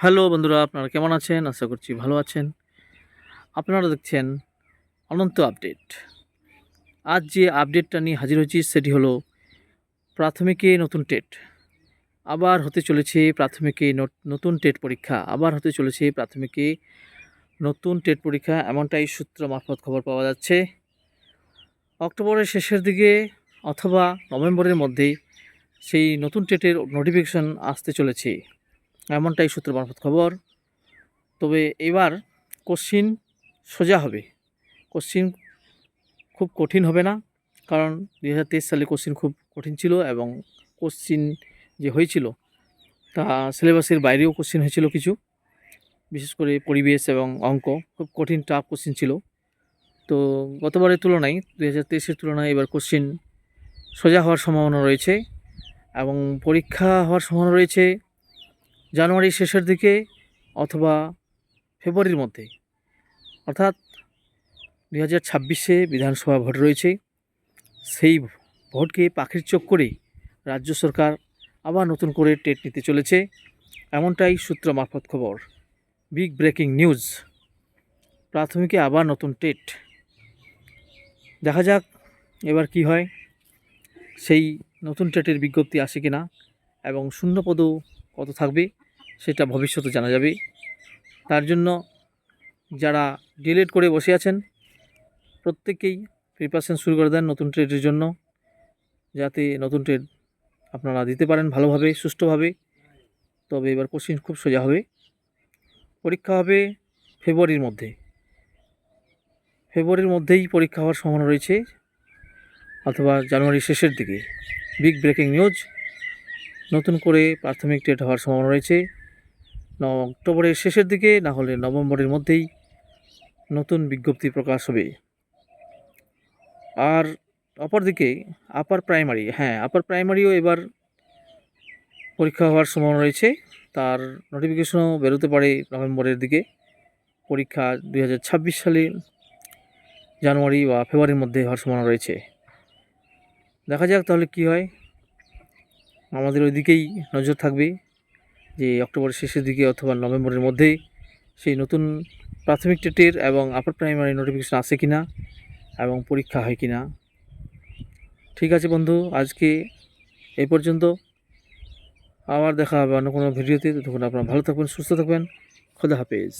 Hello বন্ধুরা, আপনারা কেমন আছেন? আশা করছি ভালো আছেন। আপনারা দেখছেন অনন্ত আপডেট। আজ যে আপডেটটা নিয়ে হাজির হয়েছি সেটি হলো প্রাথমিকে নতুন টেট। আবার হতে চলেছে প্রাথমিকে নত- নতুন টেট পরীক্ষা। আবার হতে চলেছে প্রাথমিকে নতুন টেট পরীক্ষা। এমনটাই সূত্র মারফত খবর পাওয়া যাচ্ছে। অক্টোবরের শেষের দিকে অথবা নভেম্বরের মধ্যেই সেই নতুন টেটের নোটিফিকেশন আসতে চলেছে। এমনটাই সূত্র মারফত খবর। তবে এবার কোশ্চিন সোজা হবে। কোশ্চিন খুব কঠিন হবে না, কারণ দুই হাজার তেইশ সালে কোশ্চিন খুব কঠিন ছিল এবং কোশ্চিন যে হয়েছিল, তা সিলেবাসের বাইরেও কোশ্চিন হয়েছিল কিছু। বিশেষ করে পরিবেশ এবং অঙ্ক, খুব কঠিন টাফ কোশ্চিন ছিল। তো গতবারের তুলনায় দুই হাজার তেইশের তুলনায় এবার কোশ্চিন সোজা হওয়ার সম্ভাবনা রয়েছে এবং পরীক্ষা হওয়ার সম্ভাবনা রয়েছে। জানুয়ারির শেষের দিকে অথবা ফেব্রুয়ারির মধ্যে। অর্থাৎ দু হাজার ছাব্বিশে বিধানসভা ভোট রয়েছে। সেই ভোটকে পাখির চোখ করে রাজ্য সরকার আবার নতুন করে টেট নিতে চলেছে। এমনটাই সূত্র মারফত খবর। Big breaking news. প্রাথমিকে আবার নতুন টেট। দেখা যাক এবার কি হয়। সেই নতুন টেটের বিজ্ঞপ্তি আসে কিনা এবং শূন্যপদও কত থাকবে সেটা ভবিষ্যতে জানা যাবে। তার জন্য যারা ডিলেট করে বসে আছেন প্রত্যেকেই প্রিপারেশন শুরু করে দেন নতুন ট্রেডের জন্য, যাতে নতুন ট্রেড আপনারা দিতে পারেন ভালোভাবে, সুষ্ঠুভাবে। তবে এবার কোশ্চিন খুব সোজা হবে। পরীক্ষা হবে ফেব্রুয়ারির মধ্যে। ফেব্রুয়ারির মধ্যেই পরীক্ষা হওয়ার সম্ভাবনা রয়েছে, অথবা জানুয়ারির শেষের দিকে। বিগ ব্রেকিং নিউজ নতুন করে প্রাথমিক টেট হওয়ার সম্ভাবনা রয়েছে। অক্টোবরের শেষের দিকে, না হলে নভেম্বরের মধ্যেই নতুন বিজ্ঞপ্তি প্রকাশ হবে। আর অপরদিকে, আপার প্রাইমারি হ্যাঁ আপার প্রাইমারিও এবার পরীক্ষা হওয়ার সম্ভাবনা রয়েছে। তার নোটিফিকেশনও বেরোতে পারে নভেম্বরের দিকে। পরীক্ষা দু হাজার ছাব্বিশ সালে জানুয়ারি বা ফেব্রুয়ারির মধ্যে হওয়ার সম্ভাবনা রয়েছে। দেখা যাক তাহলে কী হয়। আমাদের ওই দিকেই নজর থাকবে যে অক্টোবরের শেষের দিকে অথবা নভেম্বরের মধ্যেই সেই নতুন প্রাথমিক টেটের এবং আপার প্রাইমারি নোটিফিকেশন আসে কি না এবং পরীক্ষা হয় কি না ঠিক আছে বন্ধু, আজকে এই পর্যন্ত। আবার দেখা হবে অন্য কোনো ভিডিওতে। তখন আপনারা ভালো থাকবেন, সুস্থ থাকবেন। খোদা হাফেজ।